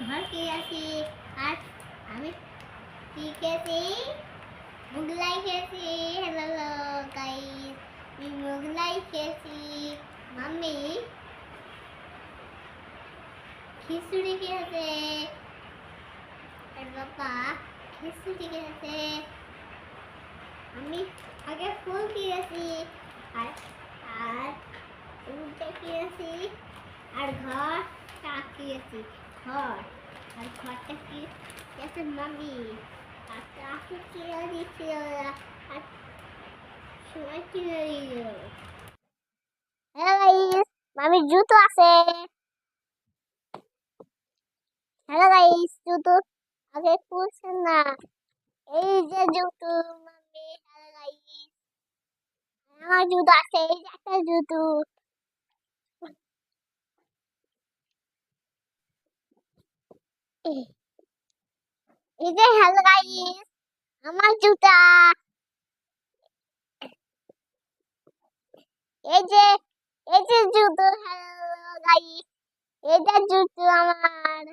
ঘর খেয়েছি আর আমি কি খেয়েছি? মুগলাই খেয়েছি। হ্যালো গাইস আমি মুগলাই খেয়েছি। মাম্মি, খিচুড়ি খেয়েছে। আর বাবা, খিচুড়ি খেয়েছে। আমি আগে ফুল কিনেছি আর আর উল্টে কিনেছি আর ঘর টা কিনেছি ঘর আর ঘরটা কি গেছে মামি আর তাকে কিনে দিচ্ছিল আর সময় কিনে দিল মামির জুতো আছে হ্যালো গাইস জুতো আগে খুলছেন না এই যে জুতো মামি হ্যালো গাইস আমার জুতো আছে এই যে একটা জুতো এই হ্যালো গাইস আমার জুতা। এই যে এই যে জুতো হ্যালো গাইস যে জুতো আমার।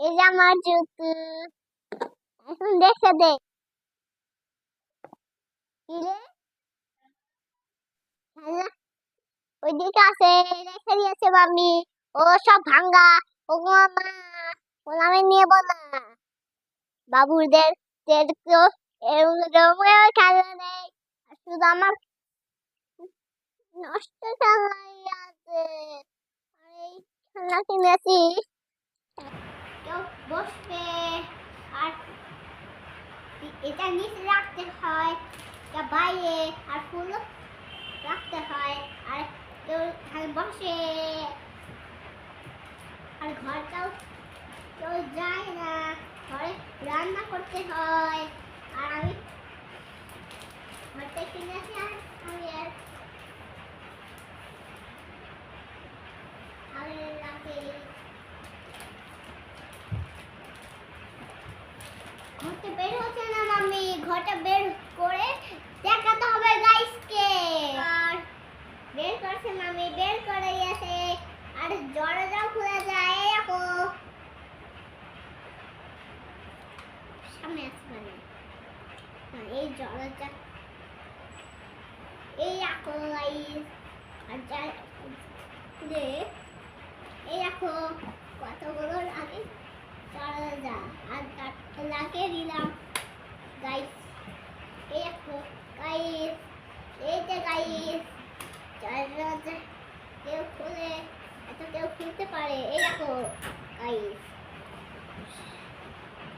এই যে আমার জুতো। এখন দেখে দে। ওইদিকে আছে, রেখে দিয়েছে মাম্মি। ও সব ভাঙ্গা মা ওগুলো আমি নেব না। বাবুদের শুধু আমার নষ্ট আছে। কিনেছি বসবে। আর এটা নিচে রাখতে হয়। বাইরে আর ফুল রাখতে হয়। আর কেউ বসে। আর ঘরটাও রান্না করতে হয়। আর ঘরটা বের হচ্ছে না মাম্মি ঘরটা বের করে দেখাতে হবে গাইসকে আর বের করছে মাম্মি বের করে গেছে আর দরজাও খুলে যায় এই দেখো সামনে আসবে না। এই দরজা এই খুলে এই দেখো কতগুলো লাগে। দরজা আর লাগিয়ে দিলাম গাইস। এই দেখো গাইস, এই যে গাইস। দরজা কেউ খুলে, এত কেউ খুলতে পারে। এই দেখো গাইস।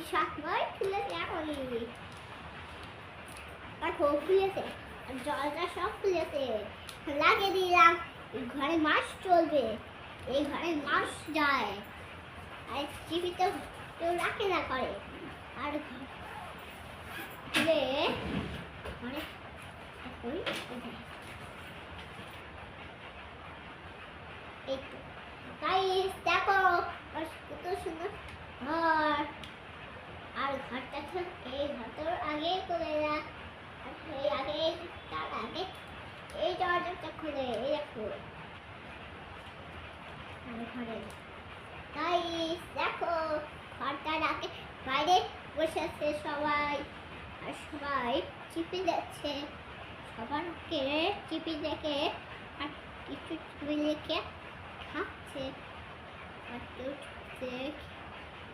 আমি সাতবার খুলেছি এখনই দেখো খুলেছে আর জলটা সব খুলেছে লাগিয়ে দিলাম ঘরে মাছ চলবে, এই ঘরে মাছ যায়। আর টিভি তো কেউ রাখে না করে আর ঘরে এখন এই তো। গাইস দেখো কত সুন্দর ঘর। আর ঘরটা তো এই ঘরটার আগে করে আর এই আগে, তার আগে এই দরজাটা খুলে, এই দেখো। ঘরে গাইস, দেখো ঘরটার আগে বাইরে বসে আছে সবাই। আর সবাই চিপে যাচ্ছে সবারকে চিপি দেখে আর কিছু ছবি লিখে খাচ্ছে। আর কেউ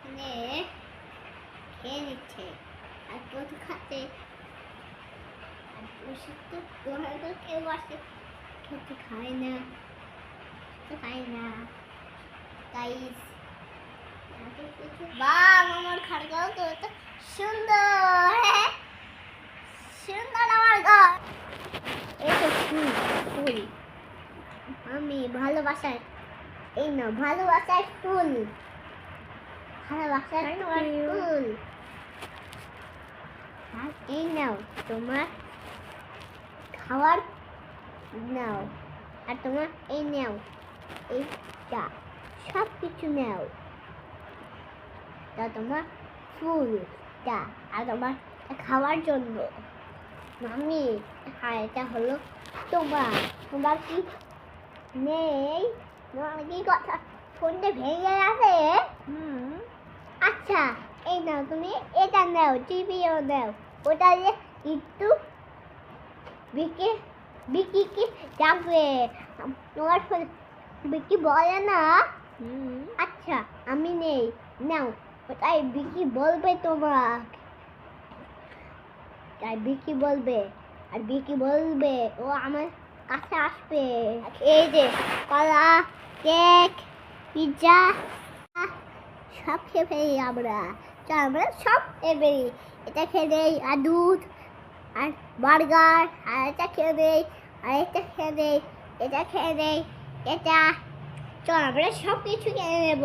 মানে খেয়ে নিচ্ছে আর তো খাচ্ছে আর বসে তো ঘরে তো কেউ খায় না তো খায় না। গাইস বাহ আমার ঘরটাও তো এত সুন্দর? সুন্দর আমার ঘর। তো ফুল ফুল আমি ভালোবাসার, এই না, ভালোবাসার ফুল ভালোবাসার তোমার ফুল আর এই নাও তোমার খাবার নাও আর তোমার এই নাও এইটা সব কিছু নাও তা তোমার ফুলটা আর তোমার খাওয়ার জন্য মামি আর এটা হলো তোমার তোমার কি নেই তোমার কি কথা ফোনটা ভেঙে গেছে হুম আচ্ছা এই নাও তুমি এটা নাও টিভিও নাও। ওটা দিয়ে একটু বিকি বিকিকে ডাকবে তোমার ফোন বিকি বলে না? আচ্ছা আমি নেই। নাও ওটাই বিকি বলবে তোমার তাই বিকি বলবে আর বিকি বলবে ও আমার কাছে আসবে। এই যে কলা কেক পিৎজা সব খেয়ে ফেলি আমরা। তো আমরা সব খেয়ে ফেলি। এটা খেয়ে দেই আর দুধ, আর বার্গার, আর এটা খেয়ে দেই, আর এটা খেয়ে দেই, এটা খেয়ে দেই, এটা। চল আমরা সব কিছু খেয়ে নেব।